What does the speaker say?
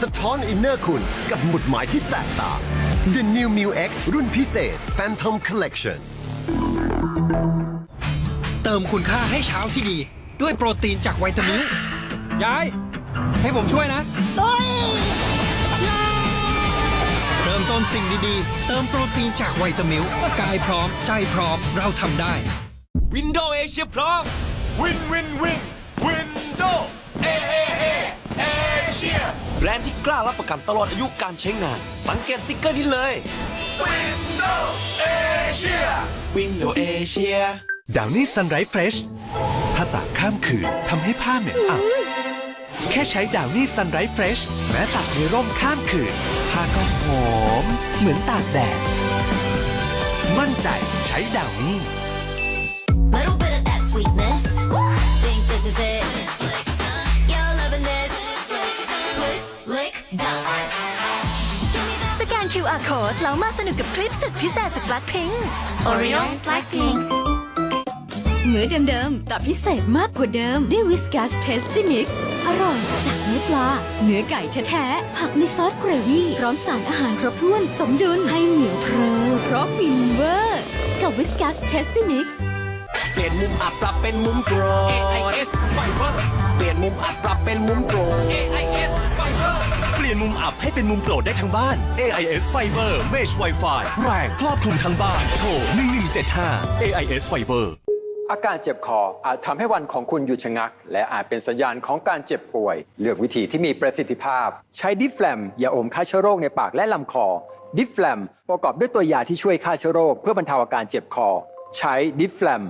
สะท้อนอินเนอร์คุณกับหมุดหมายที่แตกต่าง The New m i u X รุ่นพิเศษ Phantom Collection เติมคุณค่าให้เช้าที่ดี ด้วยโปรตีนจากไวตามินยาย ให้ผมช่วยนะ้ย มต้นสิ่งดีๆ เติมโปรตีนจากไวตามิลกายพร้อม ใจพร้อม เราทำได้ วินโดว์เอเชียพร้อม วินวินวินวินโดว์เอเอเอเอเชียแบรนด์ที่กล้ารับประกันตลอดอายุการใช้งาน สังเกตสติ๊กเกอร์นี้เลย วินโดว์เอเชียวินโดว์เอเชียดาวนี่ซันไรฟ์เฟรชถ้าตากข้ามคืนทำให้ผ้าเหม็นอับ แค่ใช้ดาวนี่ซันไรฟ์เฟรชแม้ตากในร่มข้ามคืนผ้าก็หอม เหมือนตากแดด มั่นใจใช้ดาวนี่ Little bit of that sweetness. Think this is it. Y'all loving this. Lick, lick, done. สแกน QR code แล้วมาสนุกกับคลิปสุดพิเศษจาก Blackpink Oreo, Blackpink. มื้อเดิมๆแต่พิเศษมากกว่าเดิมด้วยวิสกัสเทสตี้มิกซ์อร่อยจากเนื้อปลา เนื้อไก่แท้ๆผักในซอสเกรวี่พร้อมสารอาหารครบถ้วนสมดุลให้เหนียวเพรอเพราะฟินเวอร์ กับวิสกัสเทสตี้มิกซ์เปลี่ยนมุมอับปรับเป็นมุมโกรธ AIS Fiber เปลี่ยนมุมอับปรับเป็นมุมโกรธ AIS Fiber เปลี่ยนมุมอับให้เป็นมุมโปรดได้ทั้งบ้าน AIS Fiber Mesh Wi-Fi แรงครอบคลุมทั้งบ้าน โทร1175 AIS Fiber อาการเจ็บคออาจทำให้วันของคุณหยุดชะงัก และอาจเป็นสัญญาณของการเจ็บป่วย เลือกวิธีที่มีประสิทธิภาพ ใช้ดิฟแฟลมยาอมฆ่าเชื้อโรคในปากและลำคอ ดิฟแฟลมประกอบด้วยตัวยาที่ช่วยฆ่าเชื้อโรคเพื่อบรรเทาอาการเจ็บคอ ใช้ดิฟแฟลม